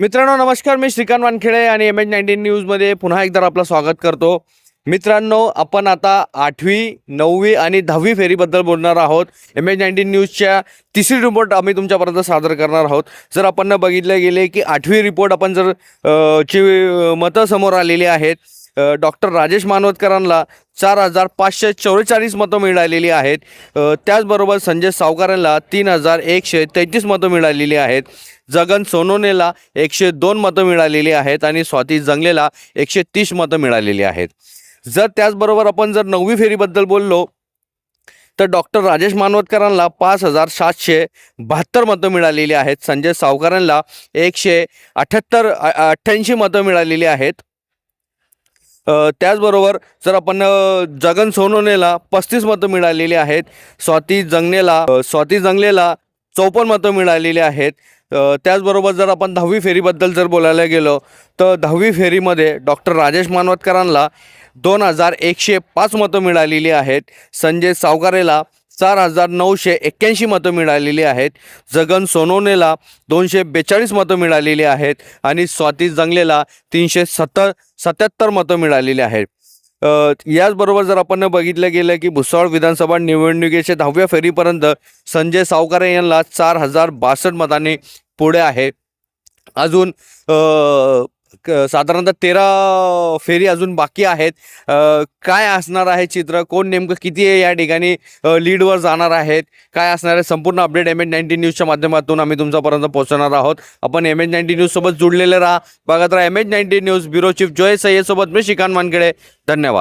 मित्रांनो नमस्कार. मी श्रीकांत वानखेडे आणि एम एच नाईन्टीन न्यूजमध्ये पुन्हा एकदा आपलं स्वागत करतो. मित्रांनो आपण आता आठवी नववी आणि दहावी फेरीबद्दल बोलणार आहोत. एम एच नाईन्टीन न्यूजच्या तिसरी रिपोर्ट आम्ही तुमच्यापर्यंत सादर करणार आहोत. जर आपण बघितलं गेले की आठवी रिपोर्ट आपण जर ची मतं समोर आलेली आहेत डॉक्टर राजेश मानवतकरांना चार हजार पाचशे चौवेचाळीस मतं मिळालेली आहेत. त्याचबरोबर संजय सावकारांना तीन हजार एकशे तेहतीस मतं मिळालेली आहेत. जगन सोनोनेला एकशे दोन मतं मिळालेली आहेत आणि स्वाती जंगलेला एकशे तीस मतं मिळालेली आहेत. जर त्याचबरोबर आपण जर नववी फेरीबद्दल बोललो तर डॉक्टर राजेश मानवतकरांना पाच हजार सातशे बहात्तर मतं मिळालेली आहेत. संजय सावकारांना एकशे अठ्ठ्याहत्तर अठ्ठ्याऐंशी मतं मिळालेली आहेत. त्याचबरोबर जर आपण जगन सोनोनेला पस्तीस मतं मिळालेली आहेत. स्वाती जंगनेला स्वाती जंगलेला चौपन्न मतं मिळालेली आहेत. त्याचबरोबर जर आपण दहावी फेरीबद्दल जर बोलायला गेलो तर दहावी फेरीमध्ये डॉक्टर राजेश मानवतकरांना दोन हजार एकशे पाच मतं मिळालेली आहेत. संजय सावकारेला चार हजार नऊशे एक्क्याऐंशी मतं मिळालेली आहेत. जगन सोनवणेला दोनशे बेचाळीस मतं मिळालेली आहेत. आणि स्वाती जंगलेला तीनशे सत्तर सत्याहत्तर मतं मिळालेली आहेत. याचबरोबर जर आपण बघितलं गेलं की भुसावळ विधानसभा निवडणुकीच्या दहाव्या फेरीपर्यंत संजय सावकारे यांना चार हजार बासष्ट मतांनी पुढे आहे. अजून साधारणतः तेरा फेरी अजून बाकी आहेत. काय असणार आहे चित्र? कोण नेमकं किती आहे या ठिकाणी? लीडवर जाणार आहेत. काय असणार आहे? संपूर्ण अपडेट एम एच नाईन्टी न्यूजच्या माध्यमातून आम्ही तुमच्यापर्यंत पोहोचणार आहोत. आपण एम एच नाईन्टी न्यूजसोबत जुडलेले राहा. बघत राहा M H ninety news bureau chief Joy सय्यदसोबत मी श्रीकांत मानखेडे. धन्यवाद.